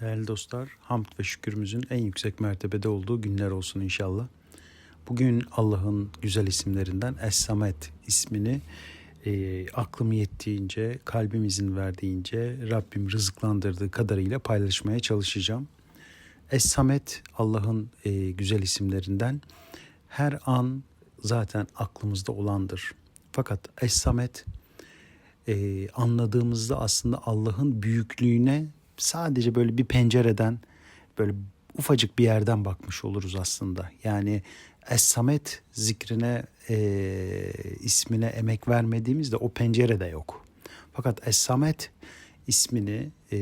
Değerli dostlar, hamd ve şükürümüzün en yüksek mertebede olduğu günler olsun inşallah. Bugün Allah'ın güzel isimlerinden Es-Samet ismini e, aklım yettiğince, kalbimizin verdiğince, Rabbim rızıklandırdığı kadarıyla paylaşmaya çalışacağım. Es-Samet Allah'ın e, güzel isimlerinden her an zaten aklımızda olandır. Fakat Es-Samet e, anladığımızda aslında Allah'ın büyüklüğüne sadece böyle bir pencereden böyle ufacık bir yerden bakmış oluruz aslında. Yani Es-Samet zikrine e, ismine emek vermediğimizde o pencerede yok. Fakat Es-Samet ismini e,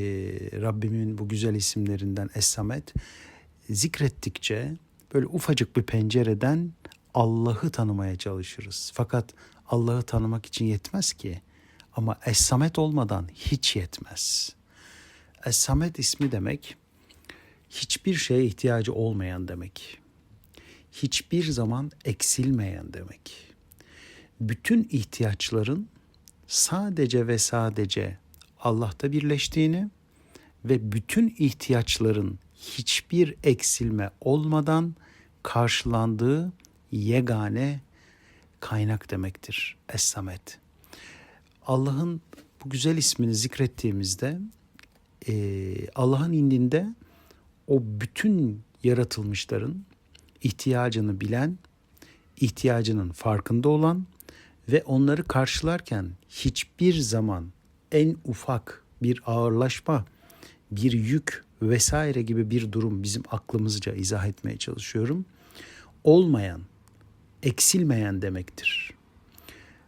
Rabbimin bu güzel isimlerinden Es-Samet zikrettikçe böyle ufacık bir pencereden Allah'ı tanımaya çalışırız. Fakat Allah'ı tanımak için yetmez ki. Ama Es-Samet olmadan hiç yetmez. Es-Samet ismi demek hiçbir şeye ihtiyacı olmayan demek. Hiçbir zaman eksilmeyen demek. Bütün ihtiyaçların sadece ve sadece Allah'ta birleştiğini ve bütün ihtiyaçların hiçbir eksilme olmadan karşılandığı yegane kaynak demektir Es-Samet. Allah'ın bu güzel ismini zikrettiğimizde e, Allah'ın indinde o bütün yaratılmışların ihtiyacını bilen, ihtiyacının farkında olan ve onları karşılarken hiçbir zaman en ufak bir ağırlaşma, bir yük vesaire gibi bir durum bizim aklımızca izah etmeye çalışıyorum. Olmayan, eksilmeyen demektir.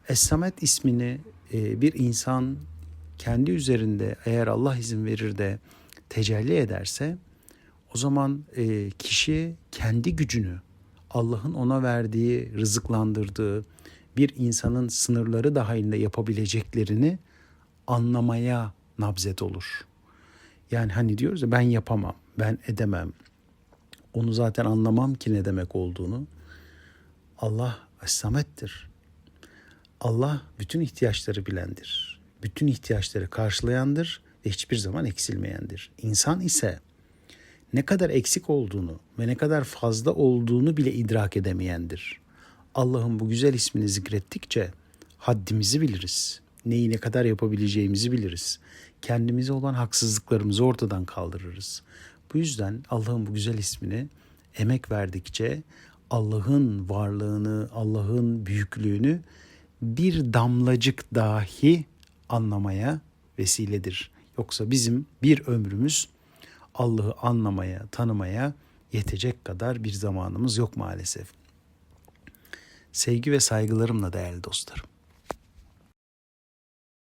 Es-Samet ismini bir insan kendi üzerinde eğer Allah izin verir de tecelli ederse o zaman e, kişi kendi gücünü Allah'ın ona verdiği, rızıklandırdığı bir insanın sınırları dahilinde yapabileceklerini anlamaya nabzet olur. Yani hani diyoruz ya ben yapamam, ben edemem. Onu zaten anlamam ki ne demek olduğunu. Allah Es-Samet'tir. Allah bütün ihtiyaçları bilendir. Bütün ihtiyaçları karşılayandır ve hiçbir zaman eksilmeyendir. İnsan ise ne kadar eksik olduğunu ve ne kadar fazla olduğunu bile idrak edemeyendir. Allah'ın bu güzel ismini zikrettikçe haddimizi biliriz. Neyi ne kadar yapabileceğimizi biliriz. Kendimize olan haksızlıklarımızı ortadan kaldırırız. Bu yüzden Allah'ın bu güzel ismini emek verdikçe Allah'ın varlığını, Allah'ın büyüklüğünü bir damlacık dahi anlamaya vesiledir. Yoksa bizim bir ömrümüz Allah'ı anlamaya, tanımaya yetecek kadar bir zamanımız yok maalesef. Sevgi ve saygılarımla değerli dostlarım.